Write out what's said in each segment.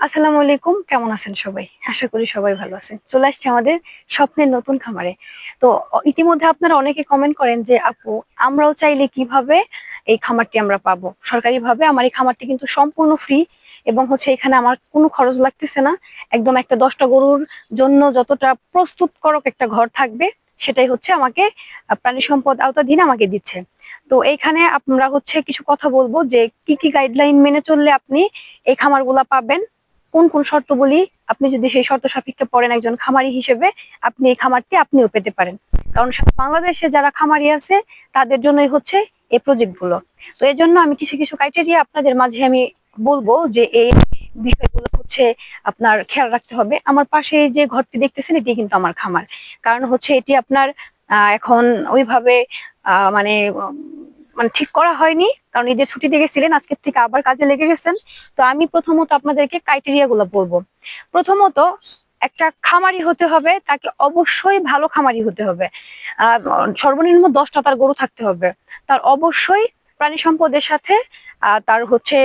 আসসালামু আলাইকুম, কেমন আছেন সবাই? আশা করি সবাই ভালো আছেন। চলে আসছে আমাদের স্বপ্নের নতুন খামারে। তো ইতিমধ্যে আপনারা অনেকে কমেন্ট করেন যে, আপু, আমরাও চাইলে কীভাবে এই খামারটি আমরা পাবো? সরকারিভাবে আমার এই খামারটি কিন্তু সম্পূর্ণ ফ্রি এবং হচ্ছে এখানে আমার কোনো খরচ লাগতেছে না। একদম একটা দশটা গরুর জন্য যতটা প্রস্তুত করক একটা ঘর থাকবে, সেটাই হচ্ছে আমাকে প্রাণী সম্পদ আওতাধীন আমাকে দিচ্ছে। তো, এইখানে আমরা হচ্ছে কিছু কথা বলব যে, কি কি গাইডলাইন মেনে চললে আপনি এই খামারগুলা পাবেন কোন কোন শর্তগুলি আপনি যদি সেই শর্ত সাপেক্ষে পড়েন একজন খামারি হিসেবে, আপনি এই খামারটি আপনিও পেতে পারেন। কারণ বাংলাদেশে যারা খামারি আছে, তাদের জন্যই হচ্ছে এই প্রজেক্টগুলো তো এই জন্য আমি কিছু কিছু ক্রাইটেরিয়া আপনাদের মাঝে আমি বলব যে এই বিষয়গুলো হচ্ছে আপনার খেয়াল রাখতে হবে। আমার পাশে যে ঘরটি দেখতেছেন, এটি কিন্তু আমার খামার। কারণ হচ্ছে এটি আপনার এখন ওইভাবে মানে মানে ঠিক করা হয়নি, কারণ ঈদের ছুটিতে গেছিলেন আজকের থেকে আবার কাজে লেগে গেছেন। তো আমি প্রথমত আপনাদেরকে ক্রাইটেরিয়া গুলো বলব। প্রথমত, একটা খামারি হতে হবে, তাকে অবশ্যই ভালো খামারি হতে হবে। সর্বনিম্ন দশটা তার গরু থাকতে হবে। তার অবশ্যই প্রাণী সম্পদের সাথে তার হচ্ছে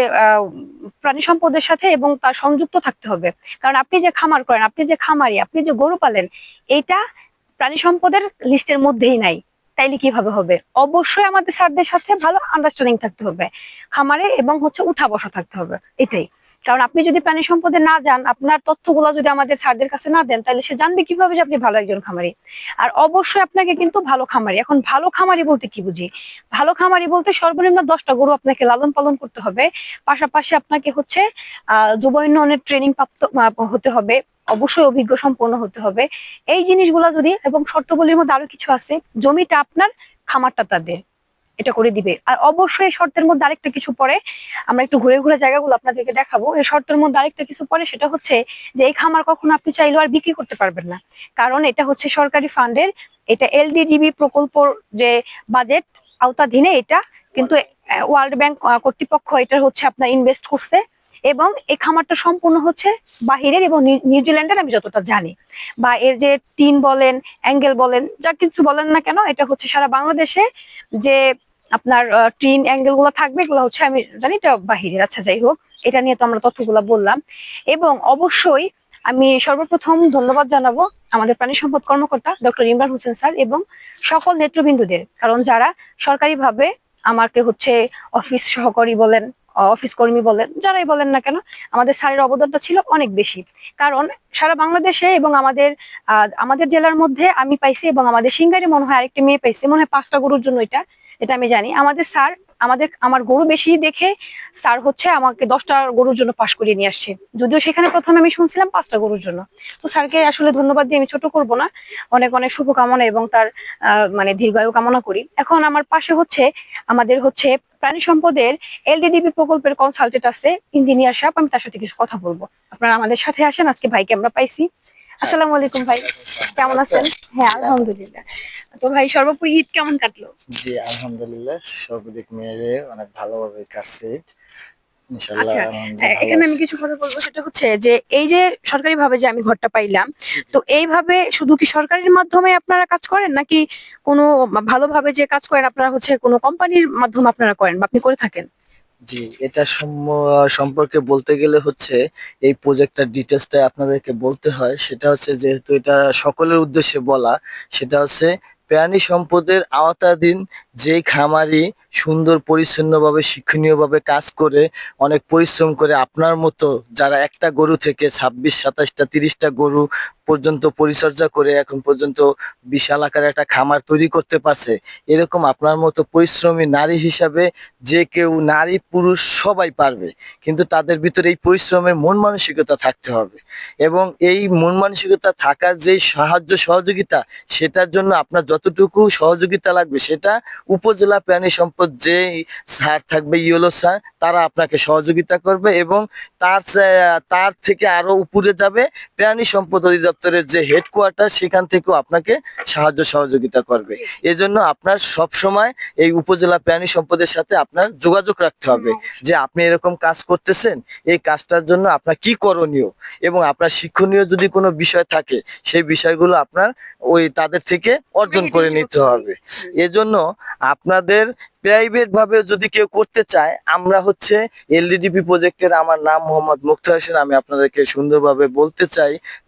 প্রাণী সম্পদের সাথে এবং তার সংযুক্ত থাকতে হবে। কারণ আপনি যে খামার করেন, আপনি যে খামারি, আপনি যে গরু পালেন এইটা প্রাণী সম্পদের লিস্টের মধ্যেই নাই। তাইলে কীভাবে হবে? অবশ্যই আমাদের স্যারদের সাথে ভালো আন্ডারস্ট্যান্ডিং থাকতে হবে, খামারে এবং হচ্ছে উঠা বসা থাকতে হবে, এটাই। কারণ আপনি যদি প্রাণী সম্পদে না যান, আপনার তথ্যগুলো যদি আমাদের স্যারদের কাছে না দেন তাহলে সে জানবে কীভাবে যে আপনি ভালো একজন খামারি। আর অবশ্যই আপনাকে কিন্তু ভালো খামারি, এখন ভালো খামারি বলতে কি বুঝি? ভালো খামারি বলতে সর্বনিম্ন দশটা গরু আপনাকে লালন পালন করতে হবে, পাশাপাশি আপনাকে হচ্ছে, আহ, যুব উন্নয়নের ট্রেনিং প্রাপ্ত হতে হবে অবশ্যই অভিজ্ঞ সম্পন্ন হতে হবে। এই জিনিসগুলো যদি এবং শর্তগুলির মধ্যে আরও কিছু আছে, জমিটা আপনার খামারটা তাদের, এটা করে দিবে। আর অবশ্যই শর্তের মধ্যে আরেকটা কিছু পরে, আমরা একটু ঘুরে ঘুরে জায়গাগুলো আপনাদেরকে দেখাবো। এই শর্তের মধ্যে আরেকটা কিছু পরে, সেটা হচ্ছে যে এই খামার কখনো আপনি চাইলেও আর বিক্রি করতে পারবেন না। কারণ এটা হচ্ছে সরকারি ফান্ডের, এটা এলডিডিবি প্রকল্পর যে বাজেট, আওতাধীনে এটা, কিন্তু ওয়ার্ল্ড ব্যাংক কর্তৃপক্ষ এটা হচ্ছে আপনার ইনভেস্ট করছে। এবং এই খামারটা সম্পূর্ণ হচ্ছে বাহিরের এবং নিউ- নিউজিল্যান্ডের আমি যতটা জানি। বা এর যে টিন বলেন, অ্যাঙ্গেল বলেন, যা কিছু বলেন না কেন, এটা হচ্ছে সারা বাংলাদেশে যে আপনার টিন অ্যাঙ্গেলগুলো থাকবে, এগুলো হচ্ছে আমি জানি এটা বাহিরের। আচ্ছা যাই হোক, এটা নিয়ে তো আমরা তথ্যগুলো বললাম। এবং অবশ্যই আমি সর্বপ্রথম ধন্যবাদ জানাব আমাদের প্রাণী সম্পদ কর্মকর্তা ডক্টর ইমরান হোসেন স্যার এবং সকল নেতৃবৃন্দদের। কারণ যারা সরকারিভাবে আমাকে হচ্ছে অফিস সহকারী বলেন অফিস কর্মী বলেন, যারাই বলেন না কেন, আমাদের স্যারের অবদানটা ছিল অনেক বেশি। কারণ সারা বাংলাদেশে এবং আমাদের আমাদের জেলার মধ্যে আমি পাইছি এবং আমাদের সিঙ্গারে মনে হয় আরেকটা মেয়ে পাইছে, মনে হয় পাঁচটা গরুর জন্য এটা এটা আমি জানি। আমাদের স্যার, আমাদের, আমার গরু বেশি দেখে স্যার হচ্ছে আমাকে দশটা গরুর জন্য পাশ করিয়ে নিয়ে আসছে। যদিও সেখানে প্রথমে আমি শুনছিলাম পাঁচটা গরুর জন্য। তো স্যারকে আসলে ধন্যবাদ দিয়ে আমি ছোট করব না। অনেক অনেক শুভকামনা এবং তার মানে দীর্ঘায়ু কামনা করি। এখন আমার পাশে হচ্ছে, আমাদের হচ্ছে প্রাণী সম্পদের এলডিডিবি প্রকল্পের কনসালটেন্ট আছে ইঞ্জিনিয়ার সাহেব আমি তার সাথে কিছু কথা বলব। আপনারা আমাদের সাথে আসেন আজকে ভাইকে আমরা পাইছি। আসসালামু আলাইকুম ভাই কেমন আছেন? হ্যাঁ আলহামদুলিল্লাহ। তো ভাই সর্বোপরি ঈদ কেমন কাটলো? জি আলহামদুলিল্লাহ সর্বদিক মেয়ে অনেক ভালোভাবে কাটছে আচ্ছা, হ্যাঁ, এখানে আমি কিছু কথা বলব সেটা হচ্ছে যে এই যে সরকারি ভাবে যে আমি ঘরটা পাইলাম তো এইভাবে শুধু কি সরকারের মাধ্যমে আপনারা কাজ করেন নাকি কোনো ভালোভাবে যে কাজ করেন আপনারা হচ্ছে কোনো কোম্পানির মাধ্যমে আপনারা করেন বা আপনি করে থাকেন? জি এটা সম্পর্কে বলতে গেলে হচ্ছে এই প্রজেক্টটার ডিটেলসটা আপনাদেরকে বলতে হয় সেটা হচ্ছে যেহেতু এটা সকলের উদ্দেশ্যে বলা সেটা হচ্ছে প্রাণী সম্পদের আওতাধীন যে খামারি সুন্দর, পরিচ্ছন্নভাবে, শিক্ষণীয়ভাবে কাজ করে, অনেক পরিশ্রম করে আপনার মতো যারা একটা গরু থেকে ছাব্বিশ, সাতাশটা, তিরিশটা গরু পর্যন্ত পরিচর্যা করে এখন পর্যন্ত বিশাল আকারে একটা খামার তৈরি করতে পারছে। এরকম আপনার মতো পরিশ্রমী নারী হিসাবে যে কেউ নারী পুরুষ সবাই পারবে, কিন্তু তাদের ভিতরে এই পরিশ্রমের মন মানসিকতা থাকতে হবে। এবং এই মন মানসিকতা থাকার যে সাহায্য সহযোগিতা, সেটার জন্য আপনার যতটুকু সহযোগিতা লাগবে, সেটা উপজেলা প্রাণী সম্পদ যে স্যার থাকবে, ইয়েলো স্যার তারা আপনাকে সহযোগিতা করবে এবং তার তার থেকে আরও উপরে যাবে প্রাণী সম্পদ অধিদপ্তর দপ্তরের যে হেডকোয়ার্টার সেখান থেকেও আপনাকে সাহায্য সহযোগিতা করবে। এজন্য আপনার সব সময় এই উপজেলা প্রাণী সম্পদের সাথে আপনার যোগাযোগ রাখতে হবে। যে আপনি এরকম কাজ করতেছেন এই কাজটার জন্য আপনার কি করণীয়? এবং আপনার শিক্ষণীয় যদি কোনো বিষয় থাকে সেই বিষয়গুলো আপনার ওই তাদের থেকে অর্জন করে নিতে হবে। এজন্য আপনাদের প্রাইভেট ভাবে যদি কেউ করতে চায় আমরা হচ্ছে এলডিডিপি প্রজেক্টের আমার নাম মোহাম্মদ মুক্তার হোসেন আমি আপনাদেরকে সুন্দরভাবে বলতে চাই।